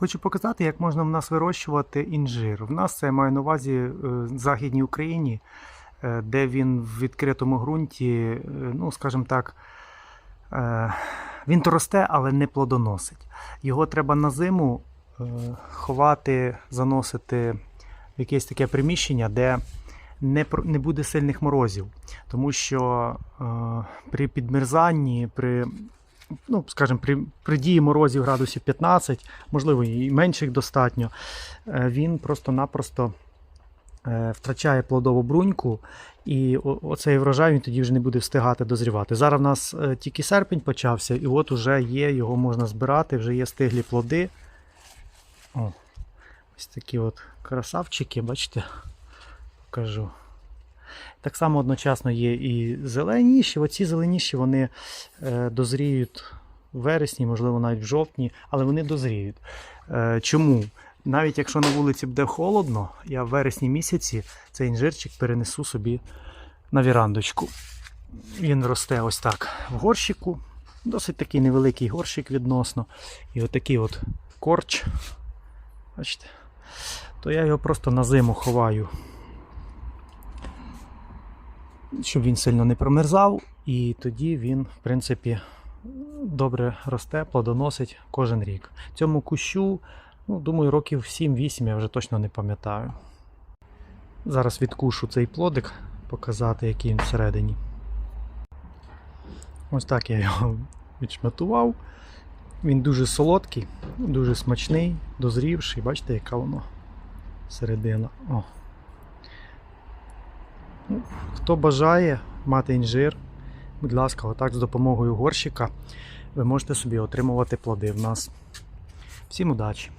Хочу показати, як можна в нас вирощувати інжир. В нас це я маю на увазі е, в Західній Україні, е, де він в відкритому ґрунті, е, ну, скажімо так, він то росте, але не плодоносить. Його треба на зиму ховати, заносити в якесь таке приміщення, де не, не буде сильних морозів. Тому що при підмерзанні, при, ну, скажімо, при, при дії морозів градусів 15, можливо, і менших достатньо, е, він просто-напросто е, втрачає плодову бруньку, і оцей врожай він тоді вже не буде встигати дозрівати. Зараз в нас е, тільки серпень почався, і от уже є, його можна збирати, вже є стиглі плоди. О, ось такі от красавчики, бачите, покажу. Так само одночасно є і зеленіші. Оці зеленіші вони е, дозріють в вересні, можливо, навіть в жовтні, але вони дозріють. Е, чому? Навіть якщо на вулиці буде холодно, я в вересні місяці цей інжирчик перенесу собі на вірандочку. Він росте ось так в горщику. Досить такий невеликий горщик відносно. І отакий от корч. Бачите? То я його просто на зиму ховаю щоб він сильно не промерзав, і тоді він, в принципі, добре росте, плодоносить кожен рік. Цьому кущу, ну, думаю, років 7-8 я вже точно не пам'ятаю. Зараз відкушу цей плодик, показати, який він всередині. Ось так я його відшматував. Він дуже солодкий, дуже смачний, дозрівший. Бачите, яка воно середина. О. Хто бажає мати інжир, будь ласка, отак з допомогою горщика ви можете собі отримувати плоди в нас. Всім удачі!